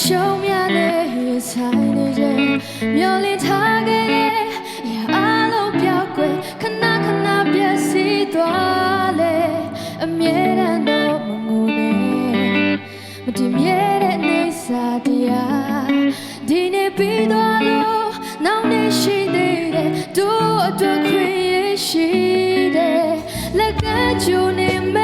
ရှုံးများနဲ့ရင်ဆိုင်နေရဲ့မျောလင်းထားခဲ့ရဲ့အရာအလုံးပြောက်ွယ်ခဏခဏပျက်စီးသွားလေအမြဲတမ်းတော့မငိုနဲ့မတည်မြဲတဲ့နေစာတရားဒီနေ့ပြီးသွားလို့နောက်နေ့ရှိသေးတယ်တို့အတွက်ခွင့်ရရှိတယ်လက်ကကျုံနေမယ်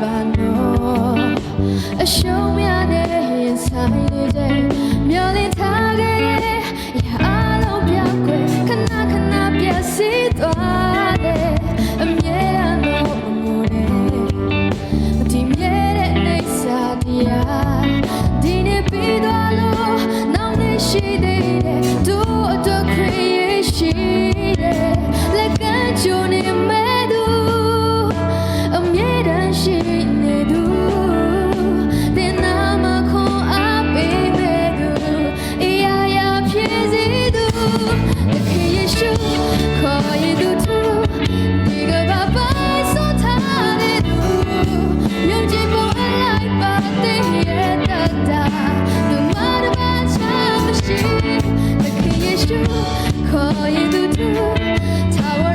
heaven 거의 두두 자원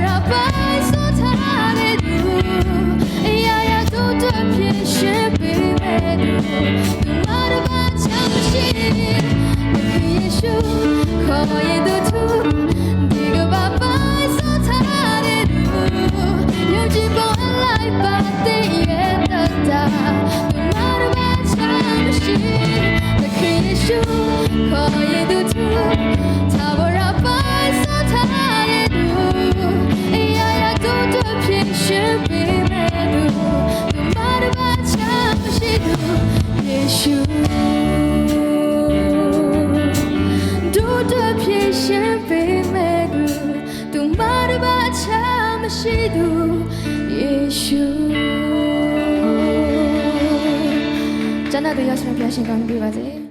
的偏向被埋骨，都马的把茶马吸毒，也许。真的都要什么表现？刚给我这。